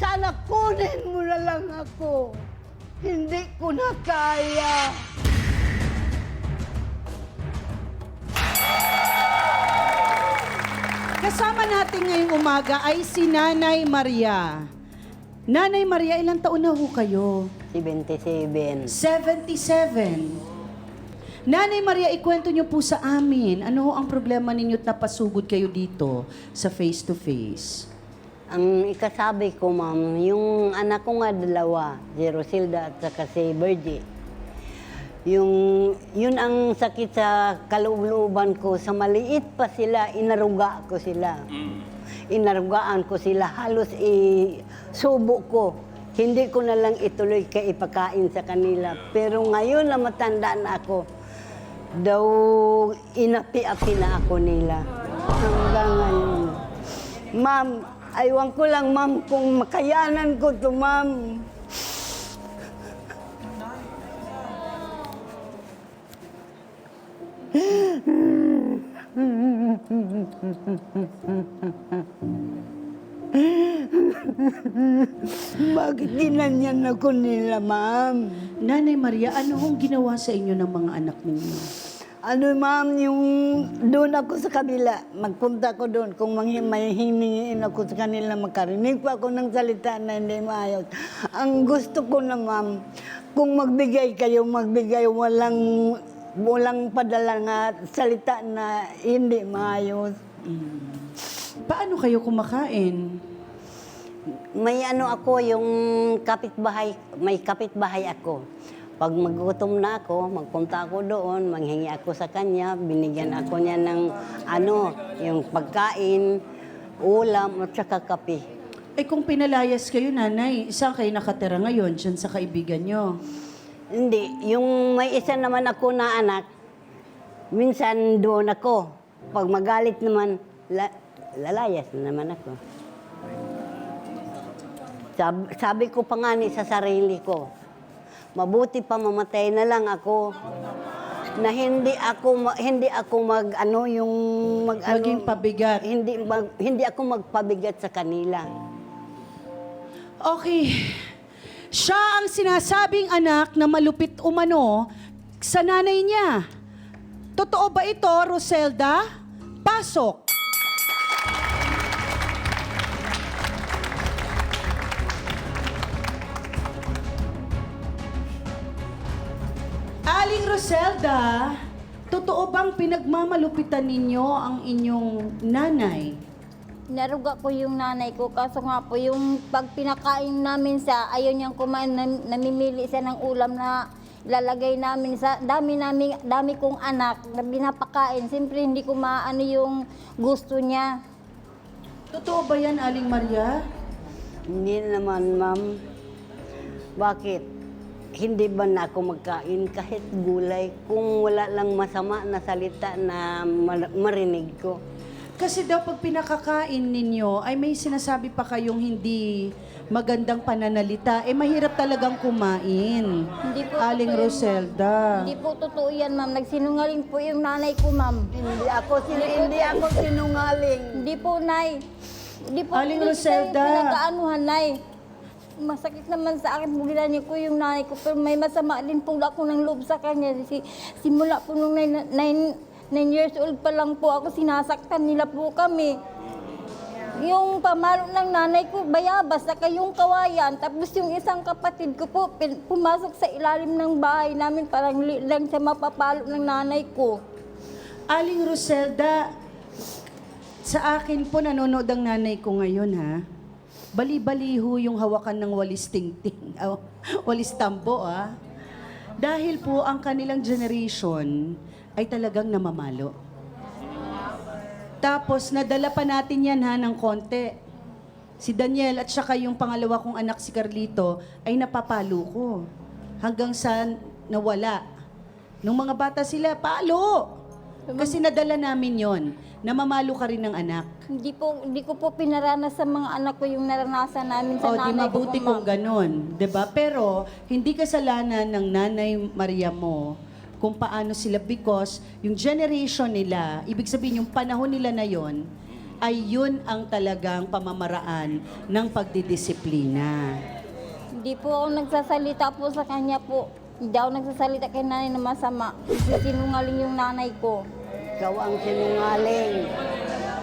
Sana kunin mo na lang ako. Hindi ko na kaya. Kasama natin ngayong umaga ay si Nanay Maria. Nanay Maria, ilang taon na ho kayo? 77. 77. Nanay Maria, ikwento niyo po sa amin, ano ho ang problema ninyo at napasugod kayo dito sa face-to-face? Ang ikasabi ko, ma'am, yung anak ko nga dalawa, si Rosilda at saka si Virgie. Yung, yun ang sakit sa kaloob-looban ko. Sa maliit pa sila, inaruga ko sila. Inarugaan ko sila. Halos isubo ko. Hindi ko na lang ituloy kay ipakain sa kanila. Pero ngayon na matanda na ako, daw inapi-api na ako nila. Hanggang ngayon. Ma'am, aywan ko lang, ma'am, kung makayanan ko to, ma'am. Bakit ginanyan ako nila, ma'am? Nanay Maria, ano hong ginawa sa inyo ng mga anak ninyo? Ano, ma'am, yung doon ako sa kabila, magpunta ko doon. Kung mang- may hiningiin ako sa kanila, makarinig pa ako ng salita na hindi maayos. Ang gusto ko na, ma'am, kung magbigay kayo, magbigay walang walang padala nga salita na hindi maayos. Paano kayo kumakain? May ano ako, yung kapitbahay, may kapitbahay ako. Pag magutom na ako, magpunta ako doon, manghingi ako sa kanya, binigyan ako niya ng ano, yung pagkain, ulam at saka kape. Eh kung pinalayas kayo, nanay, saan kayo nakatira ngayon? Diyan sa kaibigan nyo? Hindi, yung may isa naman ako na anak, minsan doon ako. Pag magalit naman, la, lalayas na naman ako. Sabi, sabi ko pa nga ni sa sarili ko, mabuti pa mamatay na lang ako na hindi ako ma- hindi ako mag ano yung mag ano, Maging pabigat. hindi mag- hindi ako magpabigat sa kanila. Okay. Siya ang sinasabing anak na malupit umano sa nanay niya. Totoo ba ito, Roselda? Pasok. Aling Roselda, totoo bang pinagmamalupitan ninyo ang inyong nanay? Naruga po yung nanay ko, kaso nga po yung pag pinakain namin sa, ayaw niyang kumain, nam- namimili siya ng ulam na ilalagay namin sa, dami namin, dami kong anak na binapakain. Siyempre hindi ko maano yung gusto niya. Totoo ba yan, Aling Maria? Hindi naman, ma'am. Bakit? Hindi ba na ako magkain kahit gulay kung wala lang masama na salita na mar- marinig ko? Kasi daw pag pinakakain ninyo, ay may sinasabi pa kayong hindi magandang pananalita. Eh, mahirap talagang kumain. Hindi po Aling totoo yun, Roselda. ma'am. Hindi po totoo yan, ma'am. Nagsinungaling po yung nanay ko, ma'am. Hindi ako, sin- hindi ako sinungaling. Hindi po, nay. Hindi po Aling hindi Roselda. tayo Pinagkaanuhan, nay. Masakit naman sa akin, bugila niya ko yung nanay ko, pero may masama din po ako ng loob sa kanya. Si, simula po nung 9 years old pa lang po ako, sinasaktan nila po kami. Yung pamalo ng nanay ko, bayabas, saka yung kawayan. Tapos yung isang kapatid ko po, pumasok sa ilalim ng bahay namin, parang lang siya mapapalo ng nanay ko. Aling Roselda, sa akin po nanonood ang nanay ko ngayon, ha? Bali-baliho yung hawakan ng walis tingting. Oh, walis tambo, ah. Dahil po ang kanilang generation ay talagang namamalo. Tapos nadala pa natin yan ha ng konti. Si Daniel at saka yung pangalawa kong anak si Carlito ay napapalo ko. Hanggang sa nawala. Nung mga bata sila, palo! Kasi nadala namin yon. Namamalo ka rin ng anak. Hindi po hindi ko po pinaranas sa mga anak ko yung naranasan namin sa O, di nanay mabuti ko. po, kung ma'am. ganon. 'di ba? Pero, hindi kasalanan ng nanay Maria mo kung paano sila because yung generation nila, ibig sabihin yung panahon nila na yon, ay yun ang talagang pamamaraan ng pagdidisiplina. Hindi po ako nagsasalita po sa kanya po. Hindi ako nagsasalita kay nanay na masama. Sinungaling yung nanay ko. Ikaw ang sinungaling.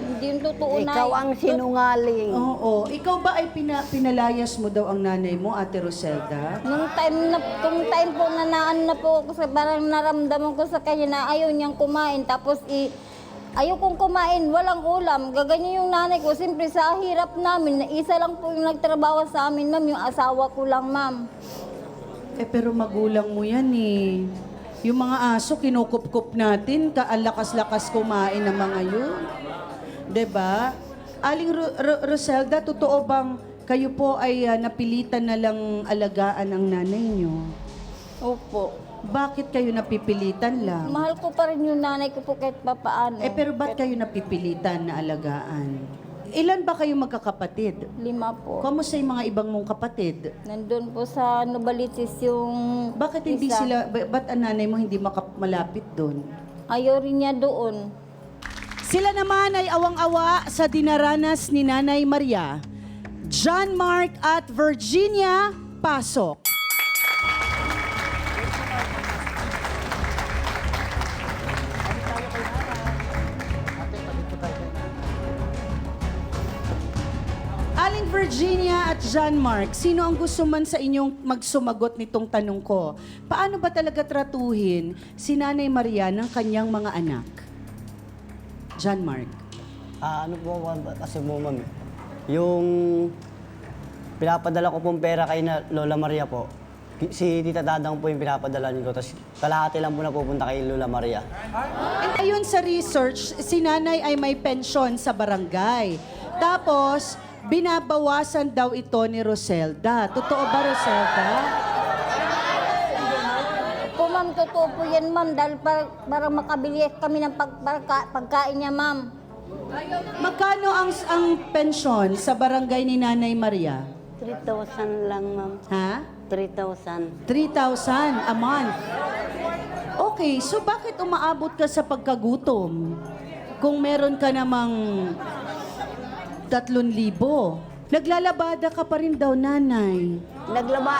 Hindi yung totoo na. Ikaw ang sinungaling. Oo. Ikaw ba ay pina- pinalayas mo daw ang nanay mo, Ate Roselda? Nung time na, nung time po na naan na po ako sa parang naramdaman ko sa kanya na ayaw niyang kumain. Tapos i, ayaw kong kumain, walang ulam. Gaganyan yung nanay ko. Siyempre sa hirap namin, na isa lang po yung nagtrabaho sa amin, ma'am. Yung asawa ko lang, ma'am. Eh pero magulang mo yan eh. Yung mga aso, kinukup-kup natin, kaalakas-lakas kumain ng mga yun. ba? Aling Ro- Ro- Roselda, totoo bang kayo po ay ah, napilitan na lang alagaan ang nanay nyo? Opo. Bakit kayo napipilitan lang? Mahal ko pa rin yung nanay ko po kahit papaano. Eh pero ba't kayo napipilitan na alagaan? Ilan ba kayo magkakapatid? Lima po. Kamusta yung mga ibang mong kapatid? Nandun po sa Novaliches yung Bakit hindi isa. sila, ba- ba't ang nanay mo hindi makap- malapit doon? Ayaw rin niya doon. Sila naman ay awang-awa sa dinaranas ni Nanay Maria. John Mark at Virginia Pasok. Virginia at John Mark, sino ang gusto man sa inyong magsumagot nitong tanong ko? Paano ba talaga tratuhin si Nanay Maria ng kanyang mga anak? John Mark. Ah, ano po ma'am, kasi po ma'am, yung pinapadala ko pong pera kay na Lola Maria po, si Tita Dadang po yung pinapadala ko, tapos kalahati lang po na pupunta kay Lola Maria. And ayun sa research, si nanay ay may pensyon sa barangay. Tapos, binabawasan daw ito ni Roselda. Totoo ba, Roselda? Po ma'am, totoo po yan ma'am dahil para, para makabili kami ng pag, pagka- pagkain niya ma'am. Magkano ang, ang pensyon sa barangay ni Nanay Maria? 3,000 lang, ma'am. Ha? 3,000. 3,000 a month. Okay, so bakit umaabot ka sa pagkagutom? Kung meron ka namang 3,000. Naglalabada ka pa rin daw, nanay. Naglaba,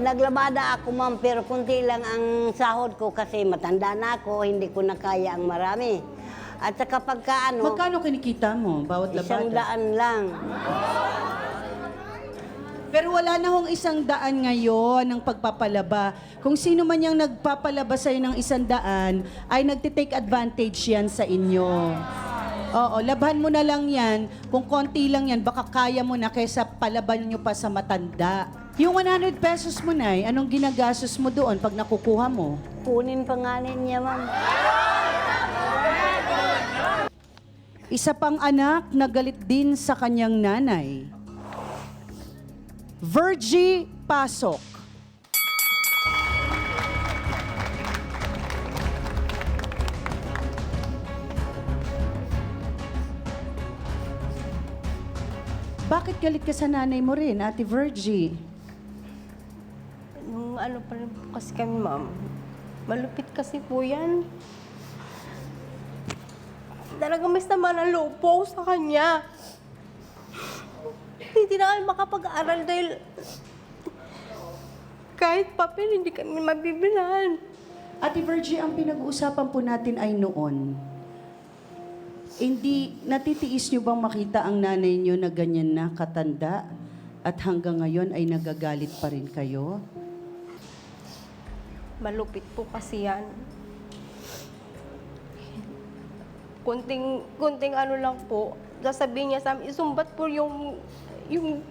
naglabada ako, ma'am, pero kunti lang ang sahod ko kasi matanda na ako, hindi ko na kaya ang marami. At saka pagka ano, Magkano kinikita mo bawat isang labada? daan lang. Pero wala na hong isang daan ngayon ng pagpapalaba. Kung sino man yung nagpapalaba sa'yo ng isang daan, ay nagtitake advantage yan sa inyo. Oo, laban mo na lang yan. Kung konti lang yan, baka kaya mo na kaysa palaban nyo pa sa matanda. Yung 100 pesos mo na, anong ginagastos mo doon pag nakukuha mo? Kunin pangalan niya, ma'am. Isa pang anak na galit din sa kanyang nanay. Virgie Pasok. Bakit galit ka sa nanay mo rin, Ate Virgie? Nung ano pa rin po kasi kami, ma'am. Malupit kasi po yan. Talagang may sama ng loob po ako sa kanya. Hindi na kami makapag-aral dahil kahit papel, hindi kami mabibilan. Ate Virgie, ang pinag-uusapan po natin ay noon. Hindi, natitiis niyo bang makita ang nanay niyo na ganyan na katanda at hanggang ngayon ay nagagalit pa rin kayo? Malupit po kasi yan. Kunting, kunting ano lang po, sasabihin niya sa amin, isumbat po yung, yung,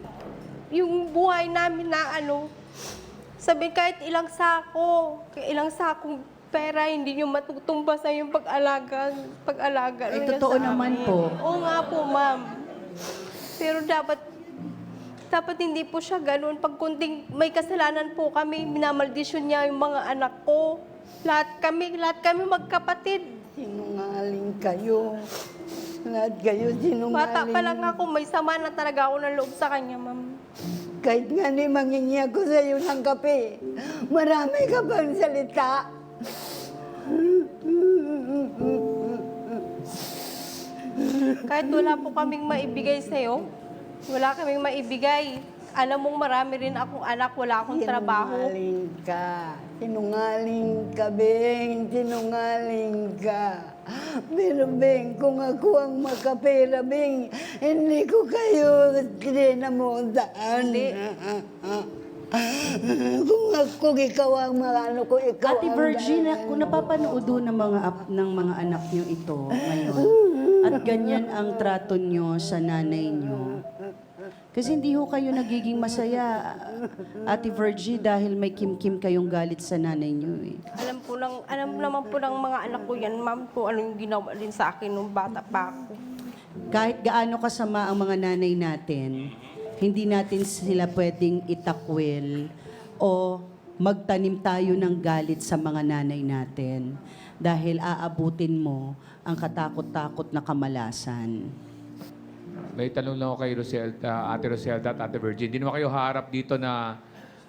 yung buhay namin na ano, sabi kahit ilang sako, ilang sakong pera, hindi niyo matutumbasan yung pag-alaga, pag-alaga Ay, totoo sa naman amin. po. Oo nga po, ma'am. Pero dapat, dapat hindi po siya ganun. Pag kunting may kasalanan po kami, minamaldisyon niya yung mga anak ko. Lahat kami, lahat kami magkapatid. Sinungaling kayo. Lahat kayo sinungaling. Bata pa lang ako, may sama na talaga ako ng loob sa kanya, ma'am. Kahit nga ni mangingi ako sa iyo ng kape, marami ka pang salita. Kahit wala po kaming maibigay sa'yo, wala kaming maibigay. Alam mong marami rin akong anak, wala akong trabaho. Sinungaling ka. Sinungaling ka, Beng. Sinungaling ka. Pero, Beng, kung ako ang makapera, Beng, hindi ko kayo kinamutan. Hindi. Kung ako, ikaw ang mga ano ko, ikaw Ate ang Virgin, dahilan. kung napapanood ng mga ap- ng mga anak niyo ito ngayon, at ganyan ang trato niyo sa nanay niyo, kasi hindi ho kayo nagiging masaya, Ate Virgie, dahil may kim-kim kayong galit sa nanay niyo eh. Alam po ng, alam naman po ng mga anak ko yan, ma'am, kung ano yung ginawa din sa akin nung bata pa ako. Kahit gaano kasama ang mga nanay natin, hindi natin sila pwedeng itakwil o magtanim tayo ng galit sa mga nanay natin dahil aabutin mo ang katakot-takot na kamalasan. May tanong lang ako kay Roselda, Ate Roselda at Ate Virgin. Hindi naman kayo harap dito na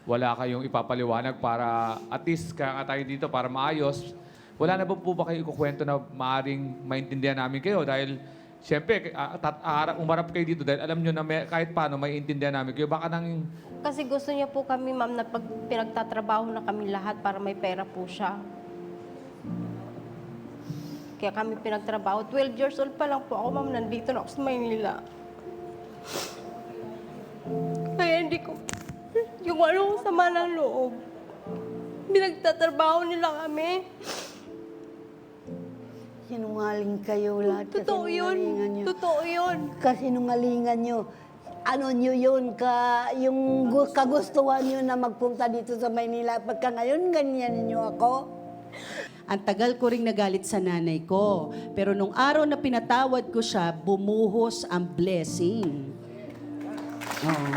wala kayong ipapaliwanag para at least kaya nga tayo dito para maayos. Wala na po ba kayo ikukwento na maaring maintindihan namin kayo? Dahil siyempre, ah, tat- umarap kayo dito dahil alam nyo na may, kahit paano may intindihan namin kayo. Baka nang Kasi gusto niya po kami, ma'am, na pag pinagtatrabaho na kami lahat para may pera po siya. Kaya kami pinagtrabaho. 12 years old pa lang po ako, ma'am. Nandito na ako sa Maynila. Kaya hindi ko... Yung ano, sama ng loob. Pinagtatrabaho nila kami. Sinungaling kayo lahat. Totoo yun. nyo. Totoo yun. Kasinungalingan nyo. Ano nyo yun, ka, yung gu- kagustuhan nyo na magpunta dito sa Maynila. Pagka ngayon, ganyan nyo ako. Ang tagal ko ring nagalit sa nanay ko. Pero nung araw na pinatawad ko siya, bumuhos ang blessing. Oo.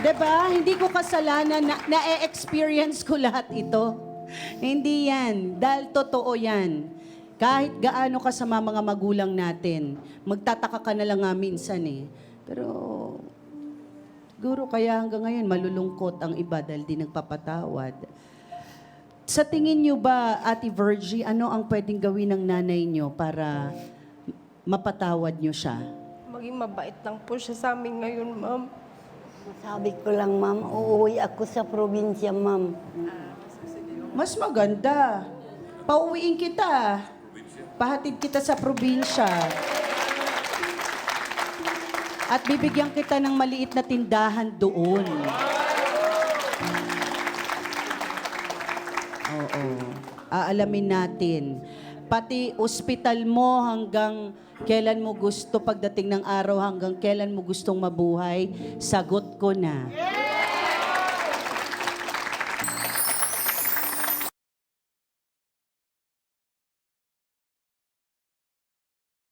Diba? Hindi ko kasalanan na na-experience ko lahat ito. Hindi yan. Dahil totoo yan. Kahit gaano kasama mga magulang natin, magtataka ka na lang nga minsan eh. Pero siguro kaya hanggang ngayon malulungkot ang iba dahil di nagpapatawad. Sa tingin nyo ba, Ate Virgie, ano ang pwedeng gawin ng nanay nyo para mapatawad nyo siya? Maging mabait lang po siya sa amin ngayon, ma'am. Sabi ko lang, ma'am, uuwi ako sa probinsya, ma'am. Mas maganda. Pauwiin kita. Pahatid kita sa probinsya. At bibigyan kita ng maliit na tindahan doon. Oo. Aalamin natin. Pati ospital mo hanggang kailan mo gusto pagdating ng araw, hanggang kailan mo gustong mabuhay, sagot ko na.